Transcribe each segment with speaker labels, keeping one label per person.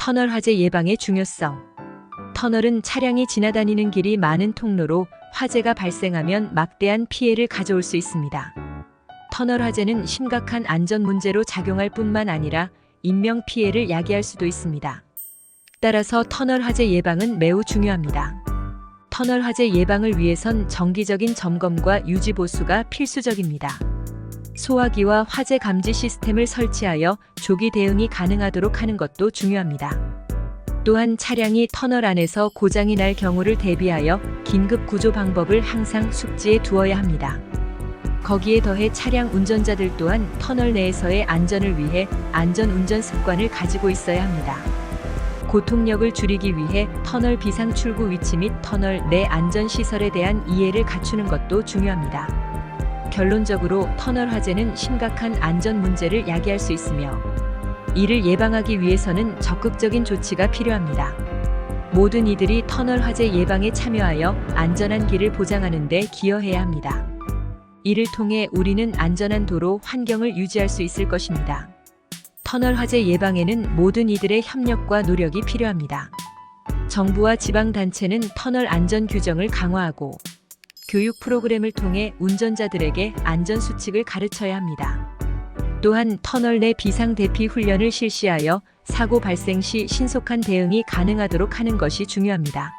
Speaker 1: 터널 화재 예방의 중요성. 터널은 차량이 지나다니는 길이 많은 통로로 화재가 발생하면 막대한 피해를 가져올 수 있습니다. 터널 화재는 심각한 안전 문제로 작용할 뿐만 아니라 인명 피해를 야기할 수도 있습니다. 따라서 터널 화재 예방은 매우 중요합니다. 터널 화재 예방을 위해선 정기적인 점검과 유지 보수가 필수적입니다. 소화기와 화재 감지 시스템을 설치하여 조기 대응이 가능하도록 하는 것도 중요합니다. 또한 차량이 터널 안에서 고장이 날 경우를 대비하여 긴급 구조 방법을 항상 숙지해 두어야 합니다. 거기에 더해 차량 운전자들 또한 터널 내에서의 안전을 위해 안전 운전 습관을 가지고 있어야 합니다. 고통력을 줄이기 위해 터널 비상 출구 위치 및 터널 내 안전 시설에 대한 이해를 갖추는 것도 중요합니다. 결론적으로 터널 화재는 심각한 안전 문제를 야기할 수 있으며 이를 예방하기 위해서는 적극적인 조치가 필요합니다. 모든 이들이 터널 화재 예방에 참여하여 안전한 길을 보장하는 데 기여해야 합니다. 이를 통해 우리는 안전한 도로 환경을 유지할 수 있을 것입니다. 터널 화재 예방에는 모든 이들의 협력과 노력이 필요합니다. 정부와 지방단체는 터널 안전 규정을 강화하고 교육 프로그램을 통해 운전자들에게 안전 수칙을 가르쳐야 합니다. 또한 터널 내 비상 대피 훈련을 실시하여 사고 발생 시 신속한 대응이 가능하도록 하는 것이 중요합니다.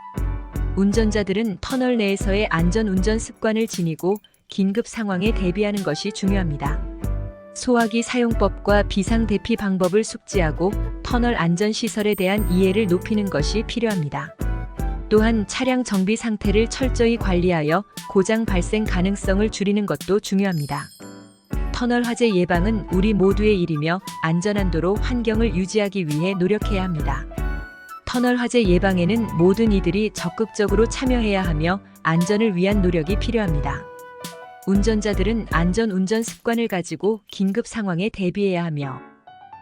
Speaker 1: 운전자들은 터널 내에서의 안전 운전 습관을 지니고 긴급 상황에 대비하는 것이 중요합니다. 소화기 사용법과 비상 대피 방법을 숙지하고 터널 안전 시설에 대한 이해를 높이는 것이 필요합니다. 또한 차량 정비 상태를 철저히 관리하여 고장 발생 가능성을 줄이는 것도 중요합니다. 터널 화재 예방은 우리 모두의 일이며 안전한 도로 환경을 유지하기 위해 노력해야 합니다. 터널 화재 예방에는 모든 이들이 적극적으로 참여해야 하며 안전을 위한 노력이 필요합니다. 운전자들은 안전 운전 습관을 가지고 긴급 상황에 대비해야 하며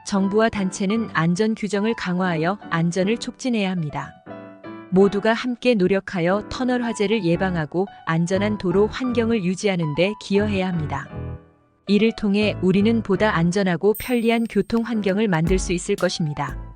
Speaker 1: 정부와 단체는 안전 규정을 강화하여 안전을 촉진해야 합니다. 모두가 함께 노력하여 터널 화재를 예방하고 안전한 도로 환경을 유지하는 데 기여해야 합니다. 이를 통해 우리는 보다 안전하고 편리한 교통 환경을 만들 수 있을 것입니다.